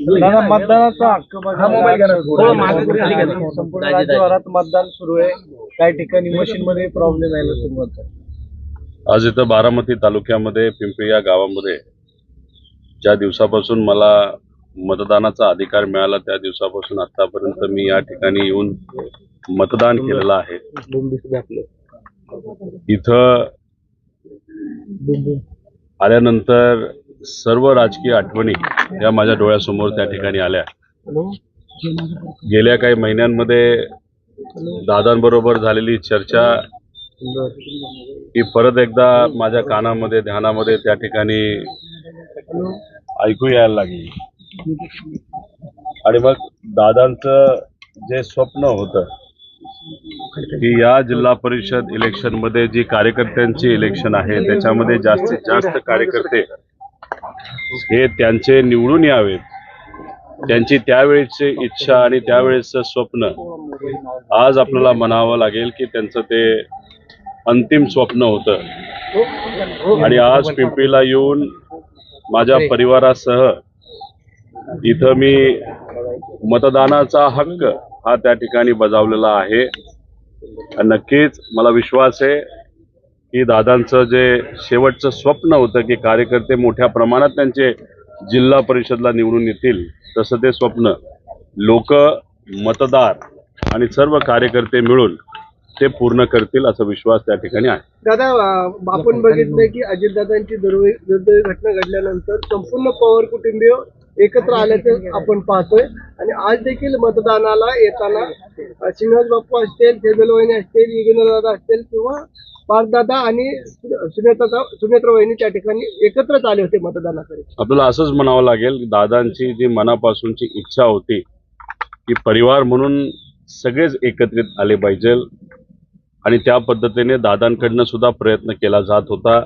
दादा मतदानाचा हक्क हा मोबाईल घ्या ना. खाली घ्या. संपूर्ण राज्यभरात मतदान सुरू आहे. काही ठिकाणी मशीन मध्ये प्रॉब्लेम यायला सुरुवात झाली. आज इथं बारामती तालुक्यामध्ये पिंपरी या गावामध्ये ज्या दिवसापासून मला मतदानाचा अधिकार मिळाला त्या दिवसापासून आतापर्यंत मी या ठिकाणी येऊन मतदान केलेलं आहे. इथं आल्यानंतर सर्व राजकीय आठवणी या माझ्या डोळ्यासमोर त्या ठिकाणी आल्या. गेल्या काही महिन्यांमध्ये दादांबरोबर झालेली चर्चा ही परत एकदा माझ्या कानामध्ये ध्यानामध्ये त्या ठिकाणी ऐकू यायला लागली. आणि मग दादांचं जे स्वप्न होतं की या जिल्हा परिषद इलेक्शनमध्ये जी कार्यकर्त्यांची इलेक्शन आहे त्याच्यामध्ये जास्तीत जास्त कार्यकर्ते हे त्यांचे निवडून यावेत. त्यांची त्यावेळेची इच्छा आणि त्यावेळेचं स्वप्न आज आपल्याला म्हणावं लागेल की त्यांचं ते अंतिम स्वप्न होतं. आणि आज पिंपरीला येऊन माझ्या परिवारासह इथं मी मतदानाचा हक्क हा त्या ठिकाणी बजावलेला आहे. नक्कीच मला विश्वास आहे की दादांचं जे शेवटचं स्वप्न होतं की कार्यकर्ते मोठ्या प्रमाणात त्यांचे जिल्हा परिषदला निवडून येतील तसं ते स्वप्न. लोक मतदार आणि सर्व कार्यकर्ते मिळून ते पूर्ण करतील असा विश्वास त्या ठिकाणी आहे. दादा आपण बघितलं की अजितदादांची दुर्दैवी घटना घडल्यानंतर संपूर्ण पवार कुटुंबीय एकत्र आल्याचं आपण पाहतोय. आणि आज देखील मतदानाला येताना श्रीनिवास बाप्पू असतील फेबेल वहिनी असतील युगेंद्र दादा असतील किंवा पार्थदादा आणि सुनेत्रा सुनेत्रा वहिनी त्या ठिकाणी एकत्रच आले होते मतदानाकडे. आपल्याला असंच म्हणावं लागेल दादांची जी मनापासूनची इच्छा होती की परिवार म्हणून सगळेच एकत्रित आले पाहिजे. आणि त्या पद्धतीने दादांकडनं सुद्धा प्रयत्न केला जात होता.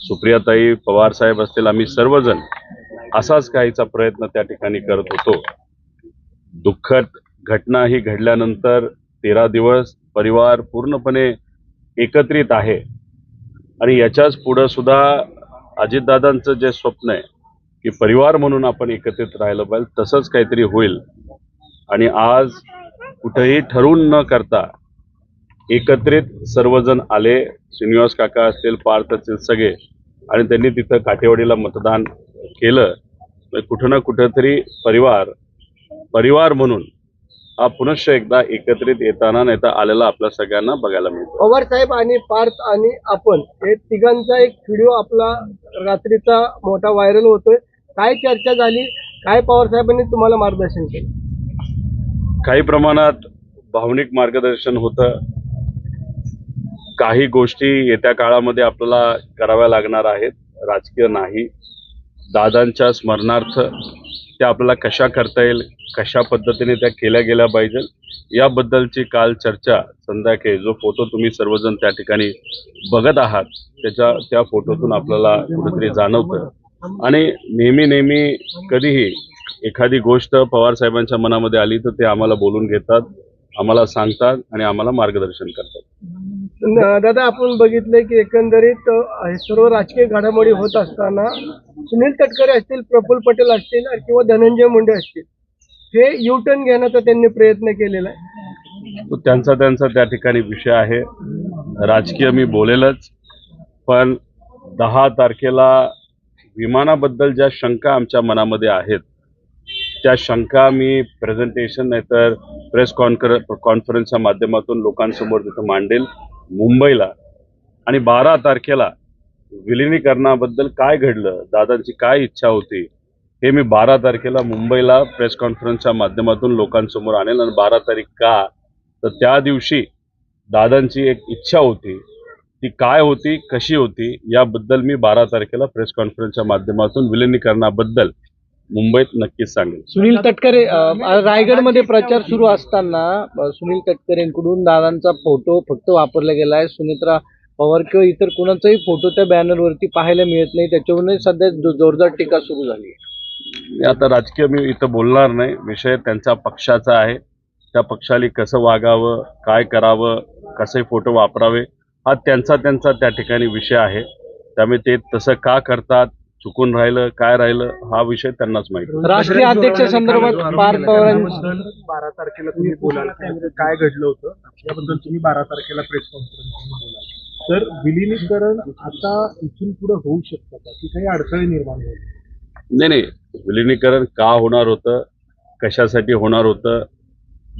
सुप्रियाताई पवार साहेब असतील आम्ही सर्वजण असाच काहीचा प्रयत्न त्या ठिकाणी करत होतो. दुःखद घटना ही घडल्यानंतर तेरा दिवस परिवार पूर्णपणे एकत्रित आहे. आणि याच्याच पुढं सुद्धा अजितदादांचं जे स्वप्न आहे की परिवार म्हणून आपण एकत्रित राहिलं पाहिजे तसंच काहीतरी होईल. आणि आज कुठेही ठरवून न करता एकत्रित सर्वजण आले श्रीनिवास काका असतील पार्थ असतील सगळे आणि त्यांनी तिथं काठेवाडीला मतदान केलं म्हणजे कुठं ना कुठंतरी परिवार परिवार म्हणून हा पुनश्च एकदा एकत्रित येताना नेता आलेला आपल्या सगळ्यांना बघायला मिळतो. पवार साहेब आणि पार्थ आणि आपण हे तिघांचा एक व्हिडिओ आपला रात्रीचा मोठा व्हायरल होतोय. काय चर्चा झाली? काय पवार साहेबांनी तुम्हाला मार्गदर्शन केलं? काही प्रमाणात भावनिक मार्गदर्शन होतं. काही गोष्टी येत्या काळामध्ये आपल्याला कराव्या लागणार आहेत. राजकीय नाही. दादांच्या स्मरणार्थ त्या आपल्याला कशा करता येईल कशा पद्धतीने त्या केल्या गेल्या पाहिजे याबद्दलची काल चर्चा संध्याकाळी जो फोटो तुम्ही सर्वजण त्या ठिकाणी बघत आहात त्याच्या त्या फोटोतून आपल्याला कुठेतरी जाणवतं. आणि नेहमी नेहमी कधीही एखादी गोष्ट पवार साहेबांच्या मनामध्ये आली तर ते आम्हाला बोलून घेतात आम्हाला सांगतात आणि आम्हाला मार्गदर्शन करतात. न- दादा आपण बघितलंय की एकंदरीत अ, हे सर्व राजकीय घडामोडी होत असताना सुनील तटकरे असतील प्रफुल्ल पटेल असतील किंवा धनंजय मुंडे असतील हे यू टर्न घेण्याचा त्यांनी प्रयत्न केलेला आहे. तो त्यांचा त्यांचा त्या ठिकाणी विषय आहे. राजकीय मी बोलेलच पण दहा तारखेला विमानाबद्दल ज्या शंका आमच्या मनामध्ये आहेत त्या शंका मी प्रेझेंटेशन नाहीतर प्रेस कॉन्फर कॉन्फरन्सच्या माध्यमातून लोकांसमोर तिथं मांडेल. मुंबईला आणि बारा तारखेला विलिनीकरणाबद्दल काय घडलं दादांची काय इच्छा होती हे मी बारा तारखेला मुंबईला प्रेस कॉन्फरन्सच्या माध्यमातून लोकांसमोर आणेल आणि बारा तारीख का? तर त्या दिवशी दादांची एक इच्छा होती. ती काय होती कशी होती याबद्दल मी बारा तारखेला प्रेस कॉन्फरन्सच्या माध्यमातून विलिनीकरणाबद्दल मुंबईत नक्कीच सांगेन. सुनील तटकरे रायगडमध्ये प्रचार सुरू असताना सुनील तटकरेंकडून दादांचा फोटो फक्त वापरला गेला आहे. सुनेत्रा पवार किंवा इतर कोणाचाही फोटो त्या बॅनरवरती पाहायला मिळत नाही. त्याच्यावरून सध्या जोरदार टीका सुरू झाली आहे. आता राजकीय मी इथं बोलणार नाही. विषय त्यांच्या पक्षाचा आहे. त्या पक्षाला कसं वागावं काय करावं कसे फोटो वापरावे हा त्यांचा त्यांचा त्या ठिकाणी विषय आहे. त्यामुळे ते तसं का करतात चुकून राहिलं काय राहिलं हा विषय त्यांनाच माहिती राष्ट्रीय अध्यक्षासंदर्भात पार्थ पवारांनी याबद्दल बारा तारखेला तुम्ही बोलाल काय घडलं होतं? याबद्दल तुम्ही बारा तारखेला प्रेस कॉन्फरन्स बोलाल. तर विलिनीकरण आता इथून पुढे होऊ शकतं का? की काही अडथळे निर्माण होईल नाही नाही. विलिनीकरण का होणार होतं? कशासाठी होणार होतं?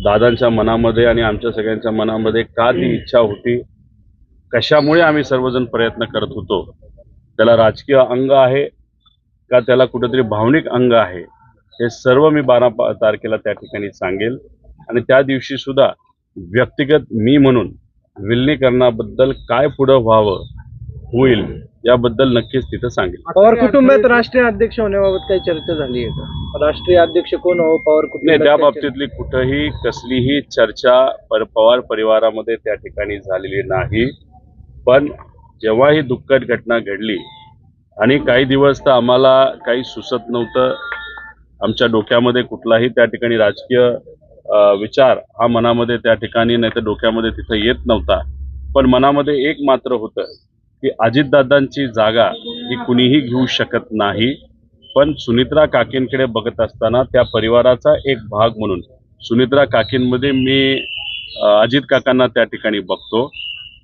दादांच्या मनामध्ये आणि आमच्या सगळ्यांच्या मनामध्ये का ती इच्छा होती? कशामुळे आम्ही सर्वजण प्रयत्न करत होतो? त्याला राजकीय अंग आहे का त्याला कुठेतरी भावनिक अंग आहे हे सर्व मी बारा तारखेला त्या ठिकाणी सांगेल. आणि त्या दिवशी सुद्धा व्यक्तिगत मी म्हणून विलिनीकरणाबद्दल काय पुढं व्हावं होईल याबद्दल नक्कीच तिथं सांगेल. पवार कुटुंबात राष्ट्रीय अध्यक्ष होण्याबाबत काही चर्चा झाली आहे का? राष्ट्रीय अध्यक्ष कोण हो? पवार नाही कुटुंबात त्या बाबतीतली कुठंही कसलीही चर्चा पर पवार परिवारामध्ये त्या ठिकाणी झालेली नाही. पण जेव्हा ही दुःखद घटना घडली आणि काही दिवस तर आम्हाला काही सुचत नव्हतं. आमच्या डोक्यामध्ये कुठलाही त्या ठिकाणी राजकीय विचार हा मनामध्ये त्या ठिकाणी नाही तर डोक्यामध्ये तिथं येत नव्हता. पण मनामध्ये एक मात्र होतं की अजितदादांची जागा ही कुणीही घेऊ शकत नाही. पण सुनित्रा काकींकडे बघत असताना त्या परिवाराचा एक भाग म्हणून सुनित्रा काकींमध्ये मी अजित काकांना त्या ठिकाणी बघतो.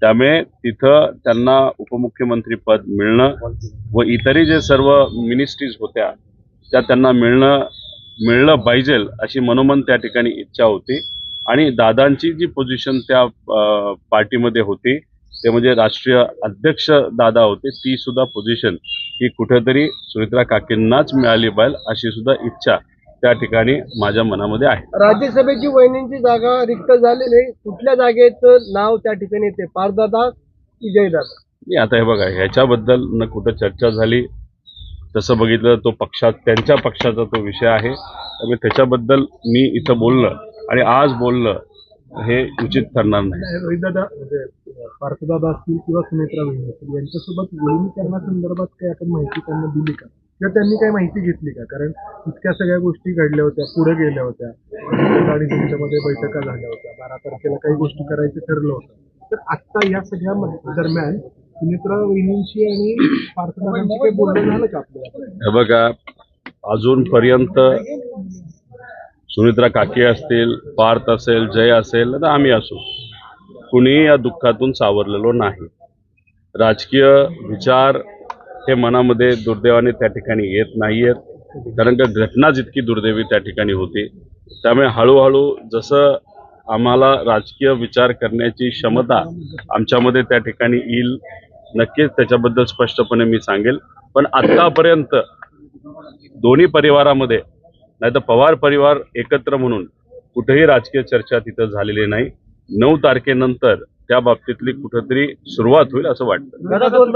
त्यामुळे तिथं त्यांना उपमुख्यमंत्री पद मिळणं व इतरही जे सर्व मिनिस्ट्रीज होत्या त्या त्यांना मिळणं मिळलं पाहिजे अशी मनोमन त्या ठिकाणी इच्छा होती. आणि दादांची जी पोझिशन त्या पार्टीमध्ये होती ते म्हणजे राष्ट्रीय अध्यक्ष दादा होते ती सुद्धा पोझिशन ही कुठेतरी सुमित्रा काकींनाच मिळाली पाहिजे अशी सुद्धा इच्छा त्या ठिकाणी माझ्या मनामध्ये आहे. राज्यसभेची वहिनींची जागा रिक्त झालेली आहे कुठल्या जागेचं नाव त्या ठिकाणी येते? पारदादा की जयदादा? नाही आता हे बघा ह्याच्याबद्दल न कुठं चर्चा झाली. तसं बघितलं तो पक्षात त्यांच्या पक्षाचा तो विषय आहे. त्यामुळे त्याच्याबद्दल मी इथं बोलणं आणि आज बोलणं हे उचित ठरणार नाही. रोहितदादा म्हणजे पार्थदादा असतील किंवा सुनेत्रा वहिनी असतील यांच्यासोबत विलिनीकरणासंदर्भात काही आपण माहिती त्यांना दिली का? किंवा त्यांनी काही माहिती घेतली का? कारण इतक्या सगळ्या गोष्टी घडल्या होत्या पुढे गेल्या होत्या. आणि तुमच्यामध्ये बैठका झाल्या होत्या. बारा तारखेला काही गोष्टी करायचं ठरलं होतं. तर आत्ता या सगळ्या दरम्यान सुमित्रा वहिनींशी आणि पार्थदादांशी काही बोलणं झालं का आपल्याला? बघा अजूनपर्यंत सुमित्रा काकी असतील पार्थ असेल जय असेल तर आम्ही असू. कुणीही या दुःखातून सावरलेलो नाही. राजकीय विचार हे मनामध्ये दुर्दैवाने त्या ठिकाणी येत नाही आहेत कारण का घटना जितकी दुर्दैवी त्या ठिकाणी होती त्यामुळे हळूहळू जसं आम्हाला राजकीय विचार करण्याची क्षमता आमच्यामध्ये त्या ठिकाणी येईल नक्कीच त्याच्याबद्दल स्पष्टपणे मी सांगेल. पण आत्तापर्यंत दोन्ही परिवारामध्ये नाही तर पवार परिवार एकत्र म्हणून कुठेही राजकीय चर्चा तिथं झालेली नाही. नऊ तारखेनंतर त्या बाबतीतली कुठंतरी सुरुवात होईल असं वाटतं.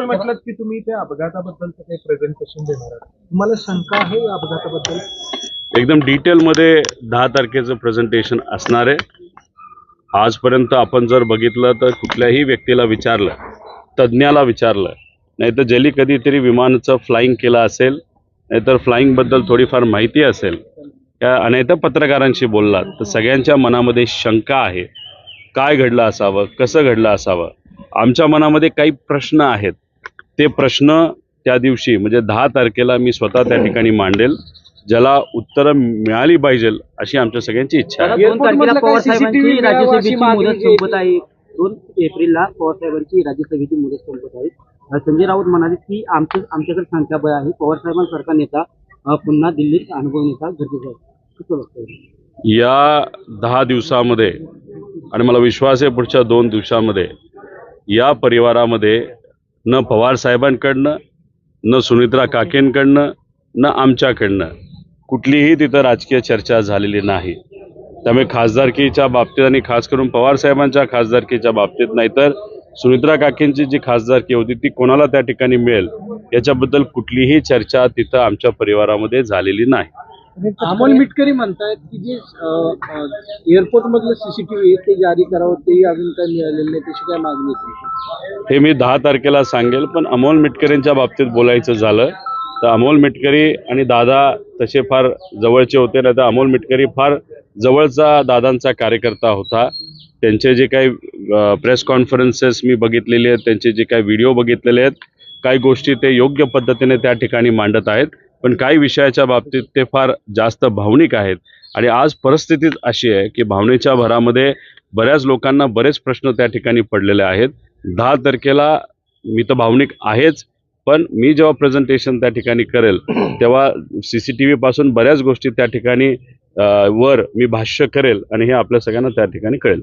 म्हटलं की तुम्ही त्या अपघाताबद्दलचं काही प्रेझेंटेशन देणार तुम्हाला शंका आहे या अपघाताबद्दल? एकदम डिटेलमध्ये दहा तारखेचं प्रेझेंटेशन असणार आहे. आजपर्यंत आपण जर बघितलं तर कुठल्याही व्यक्तीला विचारलं तज्ज्ञाला विचारलं नाहीतर ज्यांनी कधीतरी विमानाचं फ्लाईंग केलं असेल नाहीतर फ्लाईंगबद्दल थोडीफार माहिती असेल त्या नाहीतर पत्रकारांशी बोललात तर सगळ्यांच्या मनामध्ये शंका आहे. काय घडलं असावं? कसं घडलं असावं? आमच्या मनामध्ये काही प्रश्न आहेत. ते प्रश्न त्या दिवशी म्हणजे दहा तारखेला मी स्वतः त्या ठिकाणी मांडेल ज्याला उत्तरं मिळाली पाहिजे अशी आमच्या सगळ्यांची इच्छा आहे. दोन तारखेला पवार साहेबांची CCTV मिळावं अशी राज्यसभेची मागणी मुदत केली. संपत आहे. दोन एप्रिलला पवार साहेबांची राज्यसभेची मुदत संपत आहे. संजय राऊत म्हणाले की आमच्या आमच्याकडे संख्याबळ आहे. पवार साहेबांसारखा नेता पुन्हा दिल्लीत अनुभव नेता गरजेचा आहे. या दहा दिवसामध्ये आणि मला विश्वास आहे पुढच्या दोन दिवसामध्ये या परिवारामध्ये न पवार साहेबांकडनं न सुनित्रा काकेंकडनं न आमच्याकडनं कुठलीही तिथं राजकीय चर्चा झालेली नाही. त्यामुळे खासदारकीच्या बाबतीत आणि खास करून पवार साहेबांच्या खासदारकीच्या बाबतीत नाहीतर सुनित्रा काकेंची जी खासदारकी होती ती कोणाला त्या ठिकाणी मिळेल याच्याबद्दल कुठलीही चर्चा तिथं आमच्या परिवारामध्ये झालेली नाही. अमोल मिटकरी म्हणतायत की जे एअरपोर्ट मधलं सीसीटीव्ही ते जारी करावं तेही अजून काही मिळालेलं नाही तशी काय मागणी? हे मी दहा तारखेला सांगेल पण अमोल मिटकरींच्या बाबतीत बोलायचं झालं तर अमोल मिटकरी आणि दादा तसे फार जवळचे होते नाही तर अमोल मिटकरी फार जवळचा दादांचा कार्यकर्ता होता त्यांचे जे काही प्रेस कॉन्फरन्सेस मी बघितलेले आहेत त्यांचे जे काही व्हिडिओ बघितलेले आहेत काही गोष्टी ते योग्य पद्धतीने त्या ठिकाणी मांडत आहेत पण काही विषयाच्या बाबतीत ते फार जास्त भावनिक आहेत. आणि आज परिस्थितीच अशी आहे की भावनेच्या भरामध्ये बऱ्याच लोकांना बरेच प्रश्न त्या ठिकाणी पडलेले आहेत. दहा तारखेला मी तर भावनिक आहेच पण मी जेव्हा प्रेझेंटेशन त्या ठिकाणी करेल तेव्हा सी सी टी व्हीपासून बऱ्याच गोष्टी त्या ठिकाणी वर मी भाष्य करेल आणि हे आपल्या सगळ्यांना त्या ठिकाणी कळेल.